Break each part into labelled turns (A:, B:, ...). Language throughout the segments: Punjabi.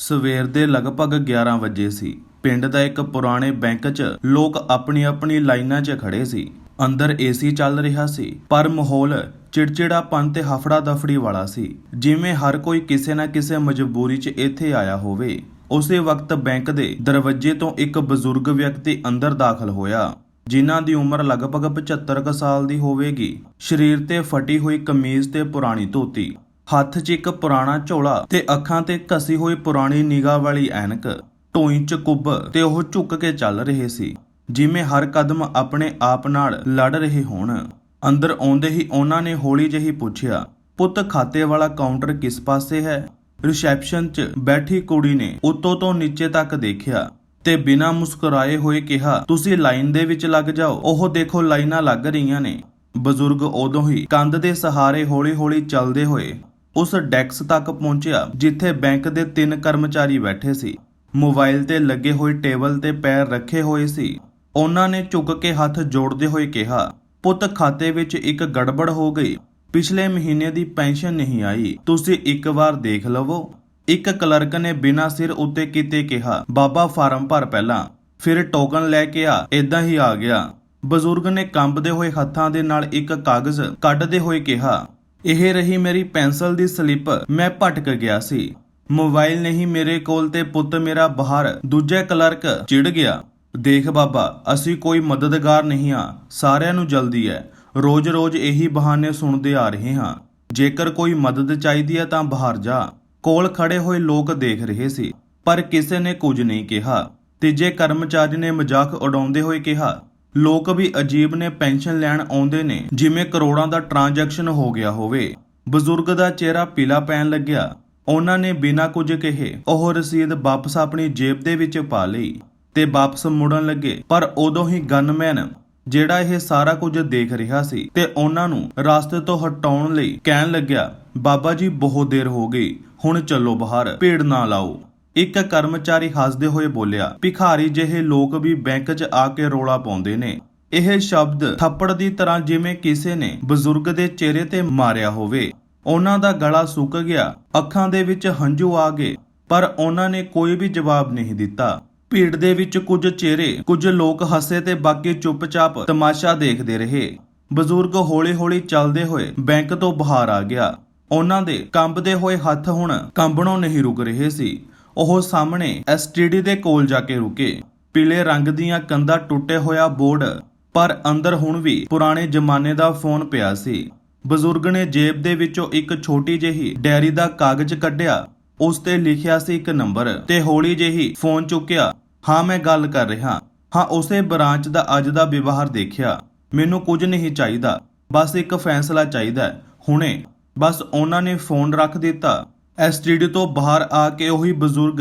A: ਸਵੇਰ ਦੇ ਲਗਭਗ 11 ਵਜੇ ਸੀ। ਪਿੰਡ ਦਾ ਇੱਕ ਪੁਰਾਣੇ ਬੈਂਕ 'ਚ ਲੋਕ ਆਪਣੀ-ਆਪਣੀ ਲਾਈਨਾਂ 'ਚ ਖੜੇ ਸੀ। ਅੰਦਰ ਏਸੀ ਚੱਲ ਰਿਹਾ ਸੀ, ਪਰ ਮਾਹੌਲ ਚਿੜਚਿੜਾਪਨ ਤੇ ਹਫੜਾ ਦਫੜੀ ਵਾਲਾ ਸੀ। ਜਿਵੇਂ ਹਰ ਕੋਈ ਕਿਸੇ ਨਾ ਕਿਸੇ ਮਜਬੂਰੀ 'ਚ ਇੱਥੇ ਆਇਆ ਹੋਵੇ। ਉਸੇ ਵਕਤ ਬੈਂਕ ਦੇ ਦਰਵਾਜ਼ੇ ਤੋਂ ਇੱਕ ਬਜ਼ੁਰਗ ਵਿਅਕਤੀ ਅੰਦਰ ਦਾਖਲ ਹੋਇਆ, ਜਿਨ੍ਹਾਂ ਦੀ ਉਮਰ ਲਗਭਗ 75 ਕੁ ਸਾਲ ਦੀ ਹੋਵੇਗੀ। ਸਰੀਰ ਤੇ ਫਟੀ ਹੋਈ ਕਮੀਜ਼ ਤੇ ਪੁਰਾਣੀ ਧੋਤੀ। ਹੱਥ 'ਚ ਇੱਕ ਪੁਰਾਣਾ ਝੋਲਾ ਤੇ ਅੱਖਾਂ ਤੇ ਘਸੀ ਹੋਈ ਪੁਰਾਣੀ ਨਿਗਾਹ ਵਾਲੀ ਐਨਕ, ਢੋਈ 'ਚ ਕੁੱਬ ਤੇ ਉਹ ਝੁੱਕ ਕੇ ਚੱਲ ਰਹੇ ਸੀ, ਜਿਵੇਂ ਹਰ ਕਦਮ ਆਪਣੇ ਆਪ ਨਾਲ ਲੜ ਰਹੇ ਹੋਣ। ਅੰਦਰ ਆਉਂਦੇ ਹੀ ਉਹਨਾਂ ਨੇ ਹੌਲੀ ਜਿਹੀ ਪੁੱਛਿਆ, ਪੁੱਤ, ਖਾਤੇ ਵਾਲਾ ਕਾਊਂਟਰ ਕਿਸ ਪਾਸੇ ਹੈ? ਰਿਸੈਪਸ਼ਨ 'ਚ ਬੈਠੀ ਕੁੜੀ ਨੇ ਉੱਤੋਂ ਤੋਂ ਨੀਚੇ ਤੱਕ ਦੇਖਿਆ ਤੇ ਬਿਨਾਂ ਮੁਸਕਰਾਏ ਹੋਏ ਕਿਹਾ, ਤੁਸੀਂ ਲਾਈਨ ਦੇ ਵਿੱਚ ਲੱਗ ਜਾਓ, ਉਹ ਦੇਖੋ ਲਾਈਨਾਂ ਲੱਗ ਰਹੀਆਂ ਨੇ। ਬਜ਼ੁਰਗ ਉਦੋਂ ਹੀ ਕੰਧ ਦੇ ਸਹਾਰੇ ਹੌਲੀ-ਹੌਲੀ ਚੱਲਦੇ ਹੋਏ ਉਸ ਡੈਕਸ ਤੱਕ ਪਹੁੰਚਿਆ, ਜਿੱਥੇ ਬੈਂਕ ਦੇ ਤਿੰਨ ਕਰਮਚਾਰੀ ਬੈਠੇ ਸੀ। ਮੋਬਾਈਲ ਤੇ ਲੱਗੇ ਹੋਏ ਟੇਬਲ ਤੇ ਪੈਰ ਰੱਖੇ ਹੋਏ ਸੀ। ਉਹਨਾਂ ਨੇ ਝੁੱਕ ਕੇ ਹੱਥ ਜੋੜਦੇ ਹੋਏ ਕਿਹਾ, ਪੁੱਤ, ਖਾਤੇ ਵਿੱਚ ਇੱਕ ਗੜਬੜ ਹੋ ਗਈ। ਪਿਛਲੇ ਮਹੀਨੇ ਦੀ ਪੈਨਸ਼ਨ ਨਹੀਂ ਆਈ। ਤੁਸੀਂ ਇੱਕ ਵਾਰ ਦੇਖ ਲਵੋ। ਇੱਕ ਕਲਰਕ ਨੇ ਬਿਨਾਂ ਸਿਰ ਉੱਤੇ ਕੀਤੇ ਕਿਹਾ, ਬਾਬਾ, ਫਾਰਮ ਭਰ ਪਹਿਲਾਂ। ਫਿਰ ਟੋਕਨ ਲੈ ਕੇ ਆ ਇਦਾਂ ਹੀ ਆ ਗਿਆ। ਬਜ਼ੁਰਗ ਨੇ ਕੰਬਦੇ ਹੋਏ ਹੱਥਾਂ ਦੇ ਨਾਲ ਇੱਕ ਕਾਗਜ਼ ਕੱਢਦੇ ਹੋਏ ਕਿਹਾ ਇਹ ਰਹੀ ਮੇਰੀ ਪੈਨਸਲ ਦੀ ਸਲਿੱਪ। ਮੈਂ ਭਟਕ ਗਿਆ ਸੀ। ਮੋਬਾਈਲ ਨਹੀਂ ਮੇਰੇ ਕੋਲ ਤੇ ਪੁੱਤ ਮੇਰਾ ਬਾਹਰ। ਦੂਜੇ ਕਲਰਕ ਚਿੜ ਗਿਆ। ਦੇਖ ਬਾਬਾ, ਅਸੀਂ ਕੋਈ ਮਦਦਗਾਰ ਨਹੀਂ ਆ ਸਾਰਿਆਂ ਨੂੰ ਜਲਦੀ ਹੈ। ਰੋਜ਼-ਰੋਜ਼ ਇਹੀ ਬਹਾਨੇ ਸੁਣਦੇ ਆ ਰਹੇ ਹਾਂ। ਜੇਕਰ ਕੋਈ ਮਦਦ ਚਾਹੀਦੀ ਹੈ ਤਾਂ ਬਾਹਰ ਜਾ। ਕੋਲ ਖੜੇ ਹੋਏ ਲੋਕ ਦੇਖ ਰਹੇ ਸੀ। ਪਰ ਕਿਸੇ ਨੇ ਕੁਝ ਨਹੀਂ ਕਿਹਾ। ਤੀਜੇ ਕਰਮਚਾਰੀ ਨੇ ਮਜ਼ਾਕ ਉਡਾਉਂਦੇ ਹੋਏ ਕਿਹਾ ਲੋਕ ਵੀ ਅਜੀਬ ਨੇ ਪੈਨਸ਼ਨ ਲੈਣ ਆਉਂਦੇ ਨੇ, ਜਿਵੇਂ ਕਰੋੜਾਂ ਦਾ ਟ੍ਰਾਂਜੈਕਸ਼ਨ ਹੋ ਗਿਆ ਹੋਵੇ। ਬਜ਼ੁਰਗ ਦਾ ਚਿਹਰਾ ਪੀਲਾ ਪੈਣ ਲੱਗਿਆ। ਉਹਨਾਂ ਨੇ ਬਿਨਾਂ ਕੁਝ ਕਹੇ, ਉਹ ਰਸੀਦ ਵਾਪਸ ਆਪਣੀ ਜੇਬ ਦੇ ਵਿੱਚ ਪਾ ਲਈ ਤੇ ਵਾਪਸ ਮੁੜਨ ਲੱਗੇ। ਪਰ ਉਦੋਂ ਹੀ ਗਨਮੈਨ, ਜਿਹੜਾ ਇਹ ਸਾਰਾ ਕੁਝ ਦੇਖ ਰਿਹਾ ਸੀ ਤੇ ਉਹਨਾਂ ਨੂੰ ਰਸਤੇ ਤੋਂ ਹਟਾਉਣ ਲਈ ਕਹਿਣ ਲੱਗਿਆ, ਬਾਬਾ ਜੀ, ਬਹੁਤ ਦੇਰ ਹੋ ਗਈ। ਹੁਣ ਚੱਲੋ ਬਾਹਰ, ਭੀੜ ਨਾ ਲਾਓ। ਇੱਕ ਕਰਮਚਾਰੀ ਹੱਸਦੇ ਹੋਏ ਬੋਲਿਆ, ਭਿਖਾਰੀ ਜਿਹੇ ਲੋਕ ਵੀ ਬੈਂਕ 'ਚ ਆ ਕੇ ਰੋਲਾ ਪਾਉਂਦੇ ਨੇ। ਇਹ ਸ਼ਬਦ ਥੱਪੜ ਦੀ ਤਰ੍ਹਾਂ ਜਿਵੇਂ ਕਿਸੇ ਨੇ ਬਜ਼ੁਰਗ ਦੇ ਚਿਹਰੇ ਤੇ ਮਾਰਿਆ ਹੋਵੇ। ਉਹਨਾਂ ਦਾ ਗਲਾ ਸੁੱਕ ਗਿਆ, ਅੱਖਾਂ ਦੇ ਵਿੱਚ ਹੰਝੂ ਆ ਗਏ, ਪਰ ਉਹਨਾਂ ਨੇ ਕੋਈ ਵੀ ਜਵਾਬ ਨਹੀਂ ਦਿੱਤਾ। ਭੀੜ ਦੇ ਵਿੱਚ ਕੁਝ ਚਿਹਰੇ, ਕੁਝ ਲੋਕ ਹੱਸੇ ਤੇ ਬਾਕੀ ਚੁੱਪਚਾਪ ਤਮਾਸ਼ਾ ਦੇਖਦੇ ਰਹੇ। ਬਜ਼ੁਰਗ ਹੌਲੀ-ਹੌਲੀ ਚੱਲਦੇ ਹੋਏ ਬੈਂਕ ਤੋਂ ਬਾਹਰ ਆ ਗਿਆ। ਉਹਨਾਂ ਦੇ ਕੰਬਦੇ ਹੋਏ ਹੱਥ ਹੁਣ ਕੰਬਣੋਂ ਨਹੀਂ ਰੁਕ ਰਹੇ ਸੀ। ਉਹ ਸਾਹਮਣੇ ਐਸਟੀਡੀ ਦੇ ਕੋਲ ਜਾ ਕੇ ਰੁਕੇ। ਪੀਲੇ ਰੰਗ ਦੀਆਂ ਕੰਧਾਂ ਟੁੱਟੇ ਹੋਇਆ ਬੋਰਡ, ਪਰ ਅੰਦਰ ਹੁਣ ਵੀ ਪੁਰਾਣੇ ਜ਼ਮਾਨੇ ਦਾ ਫੋਨ ਪਿਆ ਸੀ। ਬਜ਼ੁਰਗ ਨੇ ਜੇਬ ਦੇ ਵਿੱਚੋਂ ਇੱਕ ਛੋਟੀ ਜਿਹੀ ਡੈਰੀ ਦਾ ਕਾਗਜ਼ ਕੱਢਿਆ। ਉਸ ਤੇ ਲਿਖਿਆ ਸੀ ਇੱਕ ਨੰਬਰ ਤੇ ਹੌਲੀ ਜਿਹੀ ਫੋਨ ਚੁੱਕਿਆ, ਹਾਂ, ਮੈਂ ਗੱਲ ਕਰ ਰਿਹਾ। ਹਾਂ, ਉਸੇ ਬ੍ਰਾਂਚ ਦਾ ਅੱਜ ਦਾ ਵਿਵਹਾਰ ਦੇਖਿਆ। ਮੈਨੂੰ ਕੁਝ ਨਹੀਂ ਚਾਹੀਦਾ। ਬਸ ਇੱਕ ਫੈਸਲਾ ਚਾਹੀਦਾ ਹੁਣੇ। ਬਸ ਉਹਨਾਂ ਨੇ ਫੋਨ ਰੱਖ ਦਿੱਤਾ। ਐਸਟੀਡੀ ਤੋਂ ਬਾਹਰ ਆ ਕੇ ਉਹੀ ਬਜ਼ੁਰਗ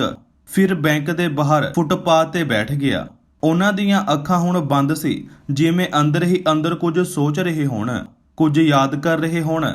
A: ਫਿਰ ਬੈਂਕ ਦੇ ਬਾਹਰ ਫੁੱਟਪਾਥ ਤੇ ਬੈਠ ਗਿਆ। ਉਹਨਾਂ ਦੀਆਂ ਅੱਖਾਂ ਹੁਣ ਬੰਦ ਸੀ, ਜਿਵੇਂ ਅੰਦਰ ਹੀ ਅੰਦਰ ਕੁਝ ਸੋਚ ਰਹੇ ਹੋਣ, ਕੁਝ ਯਾਦ ਕਰ ਰਹੇ ਹੋਣ।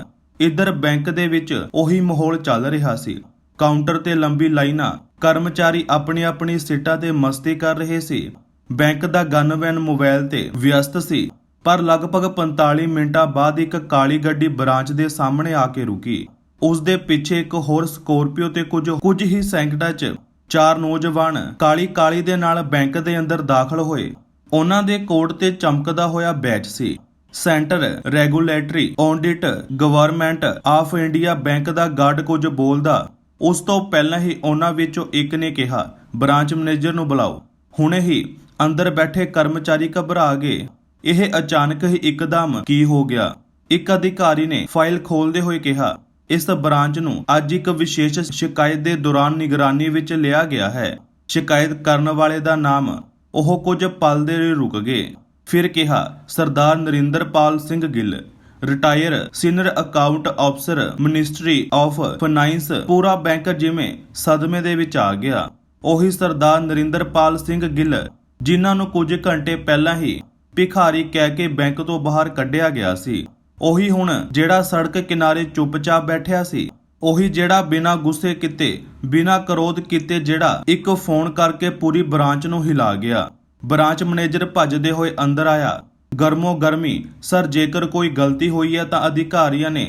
A: ਇੱਧਰ ਬੈਂਕ ਦੇ ਵਿੱਚ ਉਹੀ ਮਾਹੌਲ ਚੱਲ ਰਿਹਾ ਸੀ। ਕਾਊਂਟਰ ਤੇ ਲੰਬੀ ਲਾਈਨਾਂ, ਕਰਮਚਾਰੀ ਆਪਣੀ ਆਪਣੀ ਸੀਟਾਂ ਤੇ ਮਸਤੀ ਕਰ ਰਹੇ ਸੀ। ਬੈਂਕ ਦਾ ਗਨਮੈਨ ਮੋਬਾਈਲ ਤੇ ਵਿਅਸਤ ਸੀ, ਪਰ ਲਗਭਗ 45 ਮਿੰਟਾਂ ਬਾਅਦ ਇੱਕ ਕਾਲੀ ਗੱਡੀ ਬ੍ਰਾਂਚ ਦੇ ਸਾਹਮਣੇ ਆ ਕੇ ਰੁਕੀ। ਉਸ ਦੇ ਪਿੱਛੇ ਇੱਕ ਹੋਰ ਸਕੋਰਪੀਓ ਤੇ ਕੁਝ ਕੁਝ ਹੀ ਸੈਂਕੜਾ 'ਚ ਚਾਰ ਨੌਜਵਾਨ ਕਾਲੀ ਕਾਲੀ ਦੇ ਨਾਲ ਬੈਂਕ ਦੇ ਅੰਦਰ ਦਾਖਲ ਹੋਏ। ਉਹਨਾਂ ਦੇ ਕੋਟ ਤੇ ਚਮਕਦਾ ਹੋਇਆ badge C. Centre regulatory audit government of India bank the guard ਕੁਝ ਬੋਲਦਾ, ਉਸ ਤੋਂ ਪਹਿਲਾਂ ਹੀ ਉਹਨਾਂ ਵਿੱਚੋਂ ਇੱਕ ਨੇ ਕਿਹਾ, ਬ੍ਰਾਂਚ ਮੈਨੇਜਰ ਨੂੰ ਬੁਲਾਓ। ਹੁਣੇ ਹੀ ਅੰਦਰ ਬੈਠੇ ਕਰਮਚਾਰੀ ਘਬਰਾ ਗਏ। ਇਹ ਅਚਾਨਕ ਹੀ ਇੱਕਦਮ ਕੀ ਹੋ ਗਿਆ? ਇੱਕ ਅਧਿਕਾਰੀ ਨੇ ਫਾਈਲ ਖੋਲਦੇ ਹੋਏ ਕਿਹਾ ਇਸ ਬ੍ਰਾਂਚ ਨੂੰ ਅੱਜ ਇੱਕ ਵਿਸ਼ੇਸ਼ ਸ਼ਿਕਾਇਤ ਦੇ ਦੌਰਾਨ ਨਿਗਰਾਨੀ ਵਿੱਚ ਲਿਆ ਗਿਆ ਹੈ। ਸ਼ਿਕਾਇਤ ਕਰਨ ਵਾਲੇ ਦਾ ਨਾਮ ਉਹ ਕੁਝ ਪਲ ਦੇ ਲਈ ਰੁਕ ਗਏ। ਫਿਰ ਕਿਹਾ, Sardar Narinderpal Singh Gill retire senior account ਅਫਸਰ ਮਿਨਿਸਟਰੀ ਆਫ ਫਾਈਨਾਂਸ ਪੂਰਾ ਬੈਂਕ ਜਿਵੇਂ ਸਦਮੇ ਦੇ ਵਿੱਚ ਆ ਗਿਆ। ਉਹੀ ਸਰਦਾਰ ਨਰਿੰਦਰਪਾਲ ਸਿੰਘ ਗਿੱਲ, ਜਿਨ੍ਹਾਂ ਨੂੰ ਕੁਝ ਘੰਟੇ ਪਹਿਲਾਂ ਹੀ ਭਿਖਾਰੀ ਕਹਿ ਕੇ ਬੈਂਕ ਤੋਂ ਬਾਹਰ ਕੱਢਿਆ ਗਿਆ ਸੀ। ਉਹੀ ਹੁਣ ਜਿਹੜਾ ਸੜਕ ਕਿਨਾਰੇ ਚੁੱਪਚਾਪ ਬੈਠਿਆ ਸੀ, ਉਹੀ ਜਿਹੜਾ ਬਿਨਾਂ ਗੁੱਸੇ ਕੀਤੇ, ਬਿਨਾਂ ਕਰੋਧ ਕੀਤੇ ਜਿਹੜਾ ਇੱਕ ਫੋਨ ਕਰਕੇ ਪੂਰੀ ਬ੍ਰਾਂਚ ਨੂੰ ਹਿਲਾ ਗਿਆ। ਬ੍ਰਾਂਚ ਮੈਨੇਜਰ ਭੱਜਦੇ ਹੋਏ ਅੰਦਰ ਆਇਆ। ਗਰਮੋ ਗਰਮੀ, ਸਰ, ਜੇਕਰ ਕੋਈ ਗਲਤੀ ਹੋਈ ਹੈ ਤਾਂ ਅਧਿਕਾਰੀਆਂ ਨੇ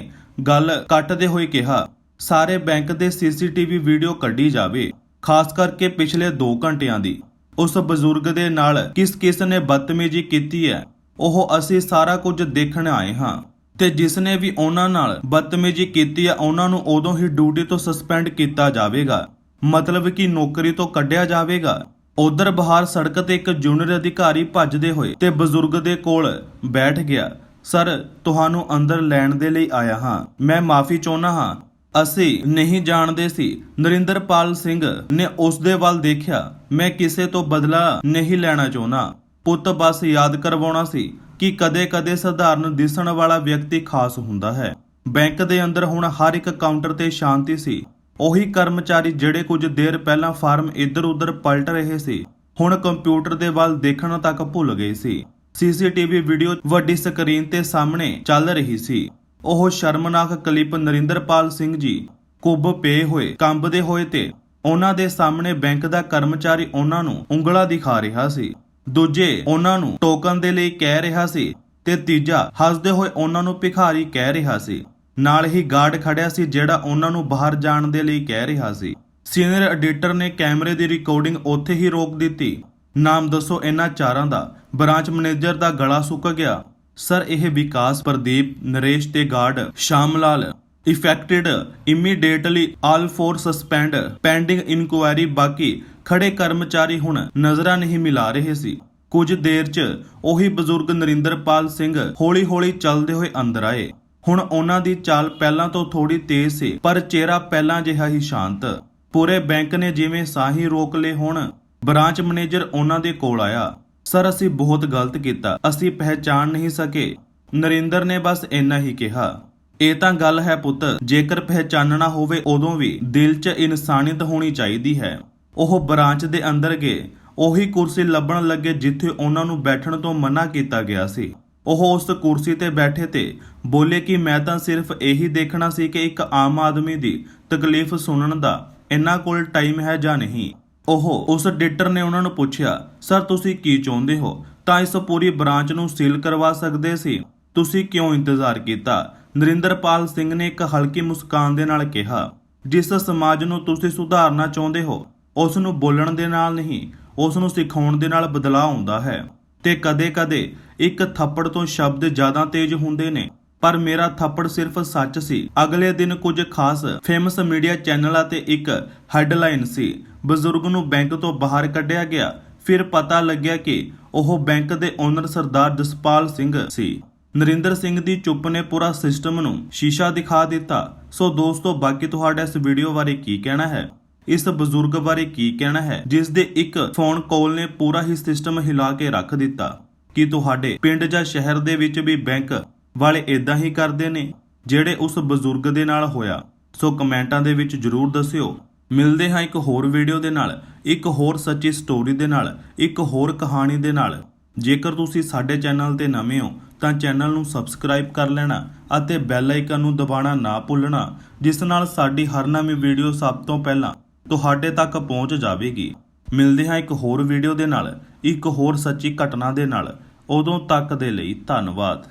A: ਗੱਲ ਕੱਟਦੇ ਹੋਏ ਕਿਹਾ, ਸਾਰੇ ਬੈਂਕ ਦੇ ਸੀਸੀਟੀਵੀ ਵੀਡੀਓ ਕੱਢੀ ਜਾਵੇ, ਖਾਸ ਕਰਕੇ ਪਿਛਲੇ 2 ਘੰਟਿਆਂ ਦੀ। ਉਸ ਬਜ਼ੁਰਗ ਦੇ ਨਾਲ ਕਿਸ ਕਿਸ ਨੇ ਬਦਤਮੀਜ਼ੀ ਕੀਤੀ ਹੈ, ਉਹ ਅਸੀਂ ਸਾਰਾ ਕੁਝ ਦੇਖਣ ਆਏ ਹਾਂ। ਤੇ ਜਿਸ ਨੇ ਵੀ ਉਹਨਾਂ ਨਾਲ ਬਦਤਮੀਜ਼ੀ ਕੀਤੀ ਹੈ ਉਹਨਾਂ ਨੂੰ ਉਦੋਂ ਹੀ ਡਿਊਟੀ ਤੋਂ ਸਸਪੈਂਡ ਕੀਤਾ ਜਾਵੇਗਾ। ਮਤਲਬ ਕਿ ਨੌਕਰੀ ਤੋਂ ਕੱਢਿਆ ਜਾਵੇਗਾ। ਉਧਰ ਬਾਹਰ ਸੜਕ ਤੇ ਇੱਕ ਜੂਨੀਅਰ ਅਧਿਕਾਰੀ ਭੱਜਦੇ ਹੋਏ ਤੇ ਬਜ਼ੁਰਗ ਦੇ ਕੋਲ ਬੈਠ ਗਿਆ। ਸਰ, ਤੁਹਾਨੂੰ ਅੰਦਰ ਲੈਣ ਦੇ ਲਈ ਆਇਆ ਹਾਂ। ਮੈਂ ਮਾਫੀ ਚਾਹੁੰਦਾ ਹਾਂ। ਅਸੀਂ ਨਹੀਂ ਜਾਣਦੇ ਸੀ। ਨਰਿੰਦਰਪਾਲ ਸਿੰਘ ਨੇ ਉਸ ਦੇ ਵੱਲ ਦੇਖਿਆ। ਮੈਂ ਕਿਸੇ ਤੋਂ ਬਦਲਾ ਨਹੀਂ ਲੈਣਾ ਚਾਹੁੰਦਾ। ਪੁੱਤ ਬਸ ਯਾਦ ਕਰਵਾਉਣਾ ਸੀ। ਕਿ ਕਦੇ-ਕਦੇ ਸਧਾਰਨ ਦਿਸਣ ਵਾਲਾ ਵਿਅਕਤੀ ਖਾਸ ਹੁੰਦਾ ਹੈ। ਬੈਂਕ ਦੇ ਅੰਦਰ ਹੁਣ ਹਰ ਇੱਕ ਕਾਊਂਟਰ ਤੇ ਸ਼ਾਂਤੀ ਸੀ। ਉਹੀ ਕਰਮਚਾਰੀ ਜਿਹੜੇ ਕੁਝ ਦੇਰ ਪਹਿਲਾਂ ਫਾਰਮ ਇੱਧਰ-ਉੱਧਰ ਪਲਟ ਰਹੇ ਸੀ, ਹੁਣ ਕੰਪਿਊਟਰ ਦੇ ਵੱਲ ਦੇਖਣ ਤੱਕ ਭੁੱਲ ਗਏ ਸੀ। ਸੀਸੀਟੀਵੀ ਵੀਡੀਓ ਵੱਡੀ ਸਕਰੀਨ ਤੇ ਸਾਹਮਣੇ ਚੱਲ ਰਹੀ ਸੀ। ਉਹ ਸ਼ਰਮਨਾਕ ਕਲਿੱਪ ਨਰਿੰਦਰਪਾਲ ਸਿੰਘ ਜੀ, ਕੁੱਬ ਪਏ ਹੋਏ, ਕੰਬਦੇ ਹੋਏ ਤੇ ਉਹਨਾਂ ਦੇ ਸਾਹਮਣੇ ਬੈਂਕ ਦਾ ਕਰਮਚਾਰੀ ਉਹਨਾਂ ਨੂੰ ਉਂਗਲਾ ਦਿਖਾ ਰਿਹਾ ਸੀ। ਦੂਜੇ ਉਹਨਾਂ ਨੂੰ ਟੋਕਨ ਦੇ ਲਈ ਕਹਿ ਰਿਹਾ ਸੀ ਤੇ ਤੀਜਾ ਹੱਸਦੇ ਹੋਏ ਉਹਨਾਂ ਨੂੰ ਭਿਖਾਰੀ ਕਹਿ ਰਿਹਾ ਸੀ। ਨਾਲ ਹੀ ਗਾਰਡ ਖੜਿਆ ਸੀ ਜਿਹੜਾ ਉਹਨਾਂ ਨੂੰ ਬਾਹਰ ਜਾਣ ਦੇ ਲਈ ਕਹਿ ਰਿਹਾ ਸੀ। ਸੀਨੀਅਰ ਐਡੀਟਰ ਨੇ ਕੈਮਰੇ ਦੀ ਰਿਕਾਰਡਿੰਗ ਉੱਥੇ ਹੀ ਰੋਕ ਦਿੱਤੀ। ਨਾਮ ਦੱਸੋ ਇਹਨਾਂ ਚਾਰਾਂ ਦਾ। ਬ੍ਰਾਂਚ ਮੈਨੇਜਰ ਦਾ ਗਲਾ ਸੁੱਕ ਗਿਆ। ਸਰ, ਇਹ ਵਿਕਾਸ, ਪ੍ਰਦੀਪ, ਨਰੇਸ਼ ਤੇ guard Sham Lal effected immediately all four suspend pending inquiry ਬਾਕੀ ਖੜੇ ਕਰਮਚਾਰੀ ਹੁਣ ਨਜ਼ਰਾਂ ਨਹੀਂ ਮਿਲਾ ਰਹੇ ਸੀ। ਕੁਝ ਦੇਰ 'ਚ ਉਹੀ ਬਜ਼ੁਰਗ ਨਰਿੰਦਰਪਾਲ ਸਿੰਘ ਹੌਲੀ-ਹੌਲੀ ਚੱਲਦੇ ਹੋਏ ਅੰਦਰ ਆਏ। ਹੁਣ ਉਹਨਾਂ ਦੀ ਚਾਲ ਪਹਿਲਾਂ ਤੋਂ ਥੋੜੀ ਤੇਜ਼ ਸੀ, ਪਰ ਚਿਹਰਾ ਪਹਿਲਾਂ ਜਿਹਾ ਹੀ ਸ਼ਾਂਤ। ਪੂਰੇ ਬੈਂਕ ਨੇ ਜਿਵੇਂ ਸਾਹੀ ਰੋਕ ਲਏ ਹੋਣ, ਬ੍ਰਾਂਚ ਮੈਨੇਜਰ ਉਹਨਾਂ ਦੇ ਕੋਲ ਆਇਆ। ਸਰ, ਅਸੀਂ ਬਹੁਤ ਗਲਤ ਕੀਤਾ, ਅਸੀਂ ਪਹਿਚਾਨ ਨਹੀਂ ਸਕੇ। ਨਰਿੰਦਰ ਨੇ ਬਸ ਇੰਨਾ ਹੀ ਕਿਹਾ। ਇਹ ਤਾਂ ਗੱਲ ਹੈ ਪੁੱਤ, ਜੇਕਰ ਪਹਿਚਾਨਣਾ ਹੋਵੇ ਉਦੋਂ ਵੀ ਦਿਲ 'ਚ ਇਨਸਾਨੀਅਤ ਹੋਣੀ ਚਾਹੀਦੀ ਹੈ। ਉਹ ਬ੍ਰਾਂਚ ਦੇ ਅੰਦਰ ਗਏ। ਉਹੀ ਕੁਰਸੀ ਲੱਭਣ ਲੱਗੇ ਜਿੱਥੇ ਉਹਨਾਂ ਨੂੰ ਬੈਠਣ ਤੋਂ ਮਨਾ ਕੀਤਾ ਗਿਆ ਸੀ। ਉਹ ਉਸ ਕੁਰਸੀ ਤੇ ਬੈਠੇ ਤੇ ਬੋਲੇ ਕਿ ਮੈਂ ਤਾਂ ਸਿਰਫ ਇਹੀ ਦੇਖਣਾ ਸੀ ਕਿ ਇੱਕ ਆਮ ਆਦਮੀ ਦੀ ਤਕਲੀਫ ਸੁਣਨ ਦਾ ਇਹਨਾਂ ਕੋਲ ਟਾਈਮ ਹੈ ਜਾਂ ਨਹੀਂ। ਉਹ ਉਸ ਐਡੀਟਰ ਨੇ ਉਹਨਾਂ ਨੂੰ ਪੁੱਛਿਆ, ਸਰ, ਤੁਸੀਂ ਕੀ ਚਾਹੁੰਦੇ ਹੋ? ਤਾਂ ਇਸ ਪੂਰੀ ਬ੍ਰਾਂਚ ਨੂੰ ਸੀਲ ਕਰਵਾ ਸਕਦੇ ਸੀ? ਤੁਸੀਂ ਕਿਉਂ ਇੰਤਜ਼ਾਰ ਕੀਤਾ? ਨਰਿੰਦਰਪਾਲ ਸਿੰਘ ਨੇ ਇੱਕ ਹਲਕੀ ਮੁਸਕਾਨ ਦੇ ਨਾਲ ਕਿਹਾ, ਜਿਸ ਸਮਾਜ ਨੂੰ ਤੁਸੀਂ ਸੁਧਾਰਨਾ ਚਾਹੁੰਦੇ ਹੋ ਉਸ ਨੂੰ ਬੋਲਣ ਦੇ ਨਾਲ ਨਹੀਂ ਉਸ ਨੂੰ ਸਿਖਾਉਣ ਦੇ ਨਾਲ ਬਦਲਾਅ ਆਉਂਦਾ ਹੈ। ਤੇ ਕਦੇ-ਕਦੇ ਇੱਕ ਥੱਪੜ ਤੋਂ ਸ਼ਬਦ ਜ਼ਿਆਦਾ ਤੇਜ਼ ਹੁੰਦੇ ਨੇ। ਪਰ ਮੇਰਾ ਥੱਪੜ ਸਿਰਫ ਸੱਚ ਸੀ। ਅਗਲੇ ਦਿਨ ਕੁਝ ਖਾਸ ਫੇਮਸ ਮੀਡੀਆ ਚੈਨਲਾਂ ਤੇ ਇੱਕ ਹੈਡਲਾਈਨ ਸੀ। ਬਜ਼ੁਰਗ ਨੂੰ ਬੈਂਕ ਤੋਂ ਬਾਹਰ ਕੱਢਿਆ ਗਿਆ। ਫਿਰ ਪਤਾ ਲੱਗਿਆ ਕਿ ਉਹ ਬੈਂਕ ਦੇ ਓਨਰ ਸਰਦਾਰ ਜਸਪਾਲ ਸਿੰਘ ਸੀ। ਨਰਿੰਦਰ ਸਿੰਘ ਦੀ ਚੁੱਪ ਨੇ ਪੂਰਾ ਸਿਸਟਮ ਨੂੰ ਸ਼ੀਸ਼ਾ ਦਿਖਾ ਦਿੱਤਾ। ਸੋ ਦੋਸਤੋ, ਬਾਕੀ ਤੁਹਾਡਾ ਇਸ ਵੀਡੀਓ ਬਾਰੇ ਕੀ ਕਹਿਣਾ ਹੈ? ਇਸ ਬਜ਼ੁਰਗ ਬਾਰੇ ਕੀ ਕਹਿਣਾ ਹੈ? ਜਿਸ ਦੇ ਇੱਕ ਫੋਨ ਕਾਲ ਨੇ ਪੂਰਾ ਹੀ ਸਿਸਟਮ ਹਿਲਾ ਕੇ ਰੱਖ ਦਿੱਤਾ। ਕੀ ਤੁਹਾਡੇ ਪਿੰਡ ਜਾਂ ਸ਼ਹਿਰ ਦੇ ਵਿੱਚ ਵੀ ਬੈਂਕ ਵਾਲੇ ਇਦਾਂ ਹੀ ਕਰਦੇ ਨੇ, ਜਿਹੜੇ ਉਸ ਬਜ਼ੁਰਗ ਦੇ ਨਾਲ ਹੋਇਆ? ਸੋ ਕਮੈਂਟਾਂ ਦੇ ਵਿੱਚ ਜਰੂਰ ਦੱਸਿਓ। ਮਿਲਦੇ ਹਾਂ ਇੱਕ ਹੋਰ ਵੀਡੀਓ ਦੇ ਨਾਲ, ਇੱਕ ਹੋਰ ਸੱਚੀ ਸਟੋਰੀ ਦੇ ਨਾਲ, ਇੱਕ ਹੋਰ ਕਹਾਣੀ ਦੇ ਨਾਲ। ਜੇਕਰ ਤੁਸੀਂ ਸਾਡੇ ਚੈਨਲ ਤੇ ਨਵੇਂ ਹੋ, ਤਾਂ ਚੈਨਲ ਨੂੰ ਸਬਸਕ੍ਰਾਈਬ ਕਰ ਲੈਣਾ ਅਤੇ ਬੈਲ ਆਈਕਨ ਨੂੰ ਦਬਾਉਣਾ ਨਾ ਭੁੱਲਣਾ, ਜਿਸ ਨਾਲ ਸਾਡੀ ਹਰ ਨਵੀਂ ਵੀਡੀਓ ਸਭ ਤੋਂ ਪਹਿਲਾਂ ਤੁਹਾਡੇ ਤੱਕ ਪਹੁੰਚ ਜਾਵੇਗੀ। ਮਿਲਦੇ ਹਾਂ ਇੱਕ ਹੋਰ ਵੀਡੀਓ ਦੇ ਨਾਲ, ਇੱਕ ਹੋਰ ਸੱਚੀ ਘਟਨਾ ਦੇ ਨਾਲ। ਉਦੋਂ ਤੱਕ ਦੇ ਲਈ ਧੰਨਵਾਦ।